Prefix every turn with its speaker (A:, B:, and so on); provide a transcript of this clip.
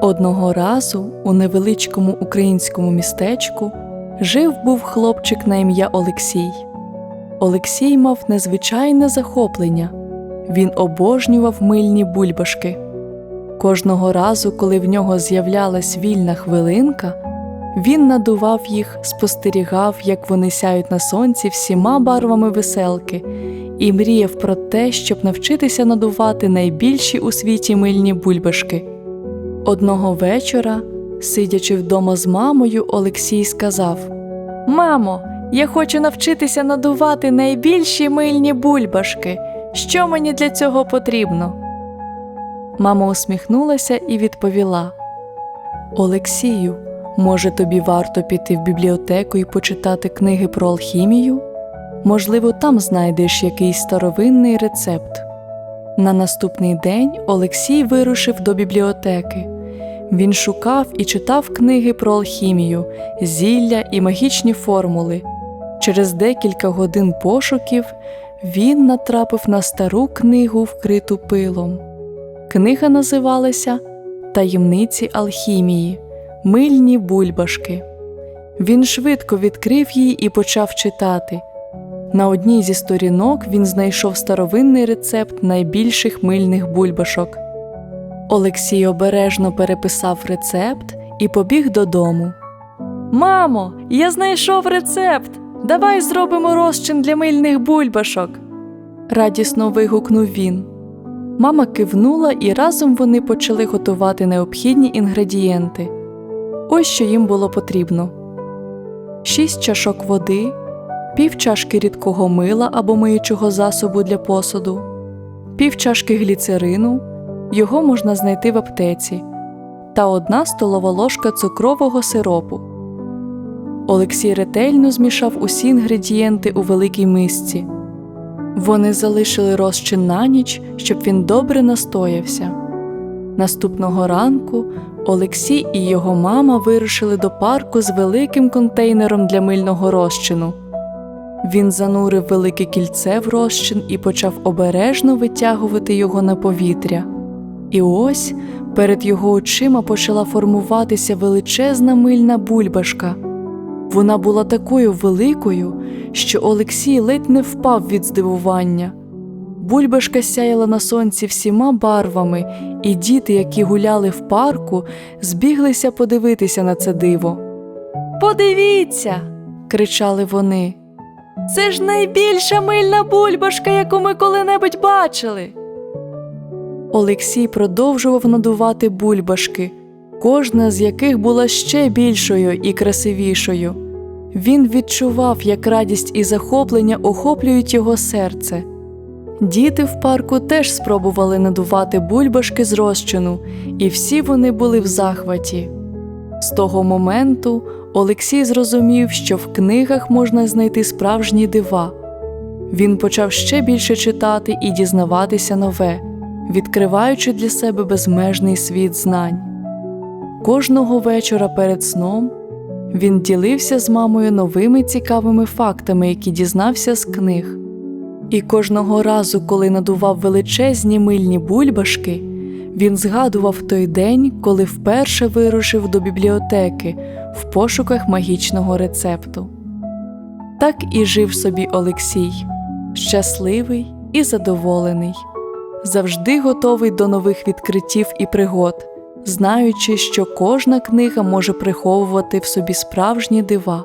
A: Одного разу у невеличкому українському містечку жив був хлопчик на ім'я Олексій. Олексій мав незвичайне захоплення. Він обожнював мильні бульбашки. Кожного разу, коли в нього з'являлась вільна хвилинка, він надував їх, спостерігав, як вони сяють на сонці всіма барвами веселки, і мріяв про те, щоб навчитися надувати найбільші у світі мильні бульбашки. Одного вечора, сидячи вдома з мамою, Олексій сказав: Мамо, я хочу навчитися надувати найбільші мильні бульбашки. Що мені для цього потрібно? Мама усміхнулася і відповіла: Олексію, може, тобі варто піти в бібліотеку і почитати книги про алхімію? Можливо, там знайдеш якийсь старовинний рецепт. На наступний день Олексій вирушив до бібліотеки. Він шукав і читав книги про алхімію, зілля і магічні формули. Через декілька годин пошуків він натрапив на стару книгу, вкриту пилом. Книга називалася Таємниці алхімії, Мильні бульбашки. Він швидко відкрив її і почав читати. На одній зі сторінок він знайшов старовинний рецепт найбільших мильних бульбашок. Олексій обережно переписав рецепт і побіг додому. Мамо, я знайшов рецепт. Давай зробимо розчин для мильних бульбашок. радісно вигукнув він. Мама кивнула, і разом вони почали готувати необхідні інгредієнти. Ось що їм було потрібно: шість чашок води, пів чашки рідкого мила або миючого засобу для посуду, пів чашки гліцерину, його можна знайти в аптеці, та одна столова ложка цукрового сиропу. Олексій ретельно змішав усі інгредієнти у великій мисці. Вони залишили розчин на ніч, щоб він добре настоявся. Наступного ранку Олексій і його мама вирушили до парку з великим контейнером для мильного розчину. Він занурив велике кільце в розчин і почав обережно витягувати його на повітря. І ось перед його очима почала формуватися величезна мильна бульбашка. Вона була такою великою, що Олексій ледь не впав від здивування. Бульбашка сяяла на сонці всіма барвами, і діти, які гуляли в парку, збіглися подивитися на це диво. Подивіться. кричали вони. Це ж найбільша мильна бульбашка, яку ми коли-небудь бачили. Олексій продовжував надувати бульбашки, кожна з яких була ще більшою і красивішою. Він відчував, як радість і захоплення охоплюють його серце. Діти в парку теж спробували надувати бульбашки з розчину, і всі вони були в захваті. З того моменту Олексій зрозумів, що в книгах можна знайти справжні дива. Він почав ще більше читати і дізнаватися нове, відкриваючи для себе безмежний світ знань. Кожного вечора перед сном він ділився з мамою новими цікавими фактами, які дізнався з книг. І кожного разу, коли надував величезні мильні бульбашки, він згадував той день, коли вперше вирушив до бібліотеки в пошуках магічного рецепту. Так і жив собі Олексій, щасливий і задоволений, завжди готовий до нових відкриттів і пригод, знаючи, що кожна книга може приховувати в собі справжні дива.